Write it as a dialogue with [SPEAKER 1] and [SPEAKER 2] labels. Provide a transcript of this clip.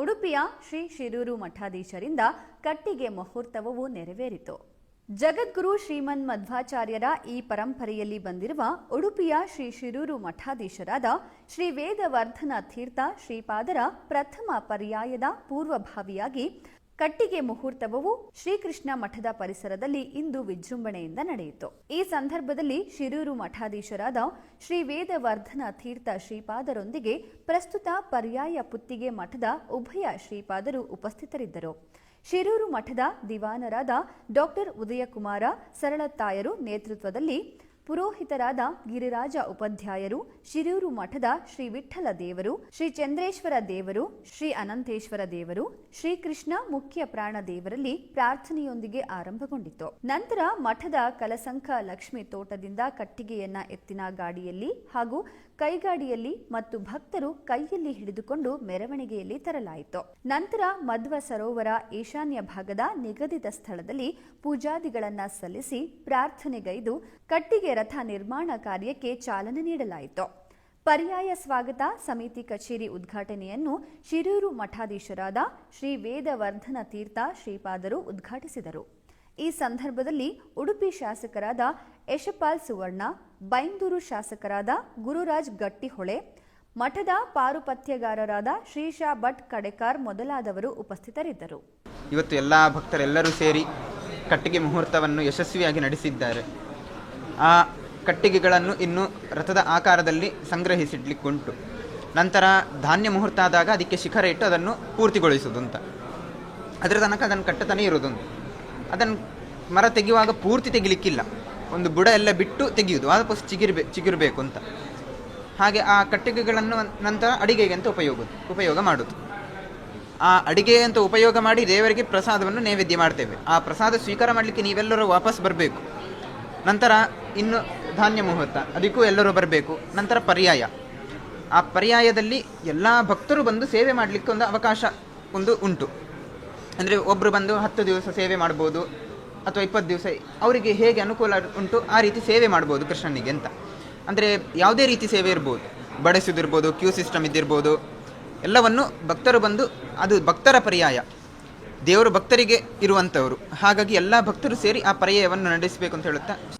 [SPEAKER 1] ಉಡುಪಿಯ ಶ್ರೀ ಶಿರೂರು ಮಠಾಧೀಶರಿಂದ ಕಟ್ಟಿಗೆ ಮುಹೂರ್ತವೂ ನೆರವೇರಿತು. ಜಗದ್ಗುರು ಶ್ರೀಮನ್ ಮಧ್ವಾಚಾರ್ಯರ ಈ ಪರಂಪರೆಯಲ್ಲಿ ಬಂದಿರುವ ಉಡುಪಿಯ ಶ್ರೀ ಶಿರೂರು ಮಠಾಧೀಶರಾದ ಶ್ರೀ ವೇದವರ್ಧನ ತೀರ್ಥ ಶ್ರೀಪಾದರ ಪ್ರಥಮ ಪರ್ಯಾಯದ ಪೂರ್ವಭಾವಿಯಾಗಿ ಕಟ್ಟಿಗೆ ಮುಹೂರ್ತವವು ಶ್ರೀಕೃಷ್ಣ ಮಠದ ಪರಿಸರದಲ್ಲಿ ಇಂದು ವಿಜೃಂಭಣೆಯಿಂದ ನಡೆಯಿತು. ಈ ಸಂದರ್ಭದಲ್ಲಿ ಶಿರೂರು ಮಠಾಧೀಶರಾದ ಶ್ರೀ ವೇದವರ್ಧನ ತೀರ್ಥ ಶ್ರೀಪಾದರೊಂದಿಗೆ ಪ್ರಸ್ತುತ ಪರ್ಯಾಯ ಪುತ್ತಿಗೆ ಮಠದ ಉಭಯ ಶ್ರೀಪಾದರು ಉಪಸ್ಥಿತರಿದ್ದರು. ಶಿರೂರು ಮಠದ ದಿವಾನರಾದ ಡಾಕ್ಟರ್ ಉದಯಕುಮಾರ ಸರಳತ್ತಾಯರು ನೇತೃತ್ವದಲ್ಲಿ ಪುರೋಹಿತರಾದ ಗಿರಿರಾಜ ಉಪಾಧ್ಯಾಯರು, ಶಿರೂರು ಮಠದ ಶ್ರೀ ವಿಠ್ಠಲ ದೇವರು, ಶ್ರೀ ಚಂದ್ರೇಶ್ವರ ದೇವರು, ಶ್ರೀ ಅನಂತೇಶ್ವರ ದೇವರು ಶ್ರೀಕೃಷ್ಣ ಮುಖ್ಯ ಪ್ರಾಣ ದೇವರಲ್ಲಿ ಪ್ರಾರ್ಥನೆಯೊಂದಿಗೆ ಆರಂಭಗೊಂಡಿತು. ನಂತರ ಮಠದ ಕಲಸಂಕ ಲಕ್ಷ್ಮಿ ತೋಟದಿಂದ ಕಟ್ಟಿಗೆಯನ್ನ ಎತ್ತಿನ ಗಾಡಿಯಲ್ಲಿ ಹಾಗೂ ಕೈಗಾಡಿಯಲ್ಲಿ ಮತ್ತು ಭಕ್ತರು ಕೈಯಲ್ಲಿ ಹಿಡಿದುಕೊಂಡು ಮೆರವಣಿಗೆಯಲ್ಲಿ ತರಲಾಯಿತು. ನಂತರ ಮಧ್ವ ಸರೋವರ ಈಶಾನ್ಯ ಭಾಗದ ನಿಗದಿತ ಸ್ಥಳದಲ್ಲಿ ಪೂಜಾದಿಗಳನ್ನ ಸಲ್ಲಿಸಿ ಪ್ರಾರ್ಥನೆಗೈದು ಕಟ್ಟಿಗೆ ರಥ ನಿರ್ಮಾಣ ಕಾರ್ಯಕ್ಕೆ ಚಾಲನೆ ನೀಡಲಾಯಿತು. ಪರ್ಯಾಯ ಸ್ವಾಗತ ಸಮಿತಿ ಕಚೇರಿ ಉದ್ಘಾಟನೆಯನ್ನು ಶಿರೂರು ಮಠಾಧೀಶರಾದ ಶ್ರೀ ವೇದವರ್ಧನ ತೀರ್ಥ ಶ್ರೀಪಾದರು ಉದ್ಘಾಟಿಸಿದರು. ಈ ಸಂದರ್ಭದಲ್ಲಿ ಉಡುಪಿ ಶಾಸಕರಾದ ಯಶಪಾಲ್ ಸುವರ್ಣ, ಬೈಂದೂರು ಶಾಸಕರಾದ ಗುರುರಾಜ್ ಗಟ್ಟಿಹೊಳೆ, ಮಠದ ಪಾರುಪತ್ಯಗಾರರಾದ ಶ್ರೀಶಾ ಭಟ್ ಕಡೆಕಾರ್ ಮೊದಲಾದವರು ಉಪಸ್ಥಿತರಿದ್ದರು.
[SPEAKER 2] ಇವತ್ತು ಎಲ್ಲ ಭಕ್ತರೆಲ್ಲರೂ ಸೇರಿ ಕಟ್ಟಿಗೆ ಮುಹೂರ್ತವನ್ನು ಯಶಸ್ವಿಯಾಗಿ ನಡೆಸಿದ್ದಾರೆ. ಆ ಕಟ್ಟಿಗೆಗಳನ್ನು ಇನ್ನು ರಥದ ಆಕಾರದಲ್ಲಿ ಸಂಗ್ರಹಿಸಿಡ್ಲಿಕ್ಕುಂಟು. ನಂತರ ಧಾನ್ಯ ಮುಹೂರ್ತ ಆದಾಗ ಅದಕ್ಕೆ ಶಿಖರ ಇಟ್ಟು ಅದನ್ನು ಪೂರ್ತಿಗೊಳಿಸುವುದು ಅಂತ ಅದರ ತನಕ ಅದನ್ನು ಕಟ್ಟತನೇ ಇರೋದೊಂದು ಅದನ್ನು ಮರ ತೆಗೆಯುವಾಗ ಪೂರ್ತಿ ತೆಗಿಲಿಕ್ಕಿಲ್ಲ. ಒಂದು ಬುಡ ಎಲ್ಲ ಬಿಟ್ಟು ತೆಗೆಯುವುದು, ವಾಪಸ್ ಚಿಗಿರ್ಬೇ ಚಿಗಿರಬೇಕು ಅಂತ ಹಾಗೆ ಆ ಕಟ್ಟಿಗೆಗಳನ್ನು ನಂತರ ಅಡಿಗೆಗೆ ಅಂತ ಉಪಯೋಗ ಉಪಯೋಗ ಮಾಡೋದು. ಆ ಅಡಿಗೆ ಅಂತ ಉಪಯೋಗ ಮಾಡಿ ದೇವರಿಗೆ ಪ್ರಸಾದವನ್ನು ನೈವೇದ್ಯ ಮಾಡ್ತೇವೆ. ಆ ಪ್ರಸಾದ ಸ್ವೀಕಾರ ಮಾಡಲಿಕ್ಕೆ ನೀವೆಲ್ಲರೂ ವಾಪಸ್ ಬರಬೇಕು. ನಂತರ ಇನ್ನು ಧಾನ್ಯ ಮುಹೂರ್ತ, ಅದಕ್ಕೂ ಎಲ್ಲರೂ ಬರಬೇಕು. ನಂತರ ಪರ್ಯಾಯ. ಆ ಪರ್ಯಾಯದಲ್ಲಿ ಎಲ್ಲ ಭಕ್ತರು ಬಂದು ಸೇವೆ ಮಾಡಲಿಕ್ಕೆ ಒಂದು ಅವಕಾಶ, ಒಂದು ಉಂಟು. ಅಂದರೆ ಒಬ್ಬರು ಬಂದು ಹತ್ತು ದಿವಸ ಸೇವೆ ಮಾಡ್ಬೋದು, ಅಥವಾ ಇಪ್ಪತ್ತು ದಿವಸ ಅವರಿಗೆ ಹೇಗೆ ಅನುಕೂಲ ಉಂಟು, ಆ ರೀತಿ ಸೇವೆ ಮಾಡ್ಬೋದು ಕೃಷ್ಣನಿಗೆ ಅಂತ. ಅಂದರೆ ಯಾವುದೇ ರೀತಿ ಸೇವೆ ಇರ್ಬೋದು. ಬಡಿಸೋದಿರ್ಬೋದು ಕ್ಯೂ ಸಿಸ್ಟಮ್ ಇದ್ದಿರ್ಬೋದು, ಎಲ್ಲವನ್ನು ಭಕ್ತರು ಬಂದು, ಅದು ಭಕ್ತರ ಪರ್ಯಾಯ. ದೇವರು ಭಕ್ತರಿಗೆ ಇರುವಂಥವರು. ಹಾಗಾಗಿ ಎಲ್ಲ ಭಕ್ತರು ಸೇರಿ ಆ ಪರ್ಯಾಯವನ್ನು ನಡೆಸಬೇಕು ಅಂತ ಹೇಳುತ್ತಾ